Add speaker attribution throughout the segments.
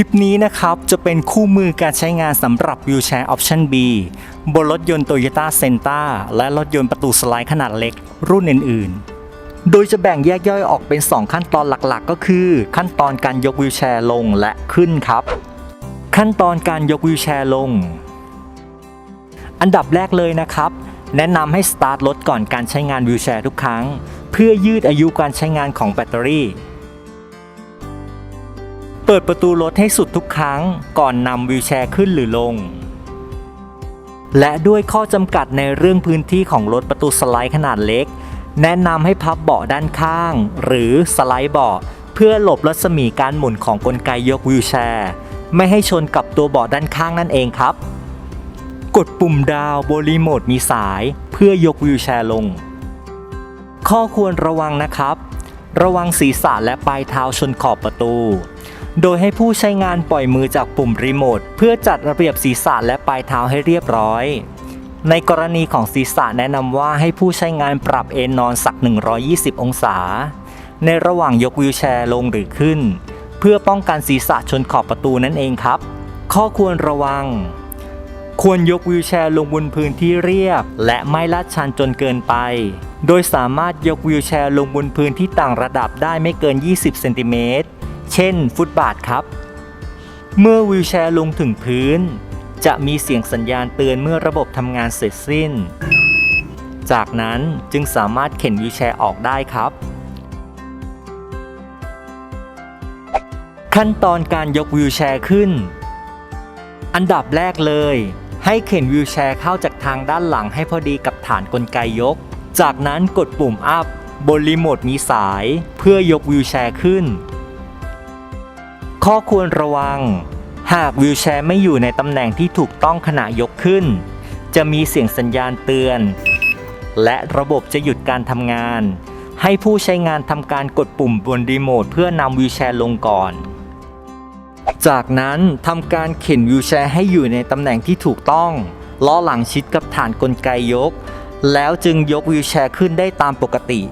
Speaker 1: ลิปนี้นะครับ จะเป็นคู่มือการใช้งานสำหรับ Wheelchair Option B บนรถยนต์ Toyota c e n t a และรถยนต์ประตูสไลด์ขนาดเล็กรุ่นอื่น ๆ โดยจะแบ่งแยกย่อยออกเป็น 2 ขั้นตอนหลักๆ ก็คือ ขั้นตอนการยกวิวแชร์ลงและขึ้นครับ ขั้นตอนการยกวิวแชร์ลง อันดับแรกเลยนะครับ แนะนำให้สตาร์ทรถก่อนการใช้งานวิวแชร์ทุกครั้ง เพื่อยืดอายุการใช้งานของแบตเตอรี่ เปิดประตูรถให้สุดทุกครั้งก่อนนำวิวแชร์ขึ้นหรือลง และด้วยข้อจำกัดในเรื่องพื้นที่ของรถประตูสไลด์ขนาดเล็ก แนะนำให้พับเบาะด้านข้าง หรือสไลด์เบาะเพื่อหลบรัศมีการหมุนของกลไกยกวิวแชร์ ไม่ให้ชนกับตัวเบาะด้านข้างนั่นเองครับ กดปุ่มดาวบนรีโมทมีสาย เพื่อยกวิวแชร์ลง ข้อควรระวังนะครับ ระวังศีรษะและปลายเท้าชนขอบประตู โดยให้ผู้ใช้งานปล่อยมือจากปุ่มรีโมทเพื่อจัดระเบียบศีรษะและปลายเท้าให้เรียบร้อย ในกรณีของศีรษะแนะนำว่าให้ผู้ใช้งานปรับเอนนอนสัก 120 องศา ในระหว่างยกวิวแชร์ลงหรือขึ้น เพื่อป้องกันศีรษะชนขอบประตูนั่นเองครับ ข้อควรระวัง ควรยกวิวแชร์ลงบนพื้นที่เรียบ และไม่ลาดชันจนเกินไป โดยสามารถยกวิวแชร์ลงบนพื้นที่ต่างระดับได้ไม่เกิน 20 เซนติเมตร เช่น ฟุตบาทครับ เมื่อวิวแชร์ลงถึงพื้น จะมีเสียงสัญญาณเตือนเมื่อระบบทำงานเสร็จสิ้น จากนั้นจึงสามารถเข็นวิวแชร์ออกได้ครับ ขั้นตอนการยกวิวแชร์ขึ้น อันดับแรกเลย ให้เข็นวิวแชร์เข้าจากทางด้านหลังให้พอดีกับฐานกลไกยก จากนั้นกดปุ่มอัพบนรีโมทมีสายเพื่อยกวิวแชร์ขึ้น ข้อควรระวัง หากวิวแชร์ไม่อยู่ในตำแหน่งที่ถูกต้องขณะยกขึ้น จะมีเสียงสัญญาณเตือน และระบบจะหยุดการทำงาน ให้ผู้ใช้งานทำการกดปุ่มบนรีโมทเพื่อนำวิวแชร์ลงก่อน จากนั้นทำการเข็นวิวแชร์ให้อยู่ในตำแหน่งที่ถูกต้อง ล้อหลังชิดกับฐานกลไกยก แล้วจึงยกวิวแชร์ขึ้นได้ตามปกติ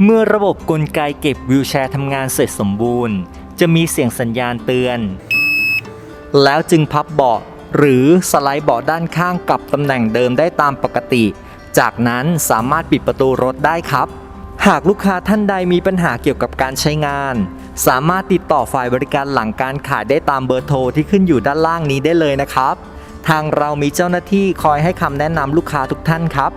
Speaker 1: เมื่อระบบกลไกเก็บวิวแชร์ทำงานเสร็จสมบูรณ์ จะมีเสียงสัญญาณเตือน แล้วจึงพับเบาะหรือสไลด์เบาะด้านข้างกลับตำแหน่งเดิมได้ตามปกติ จากนั้นสามารถปิดประตูรถได้ครับ หากลูกค้าท่านใดมีปัญหาเกี่ยวกับการใช้งาน สามารถติดต่อฝ่ายบริการหลังการขายได้ตามเบอร์โทรที่ขึ้นอยู่ด้านล่างนี้ได้เลยนะครับ ทางเรามีเจ้าหน้าที่คอยให้คำแนะนำลูกค้าทุกท่านครับ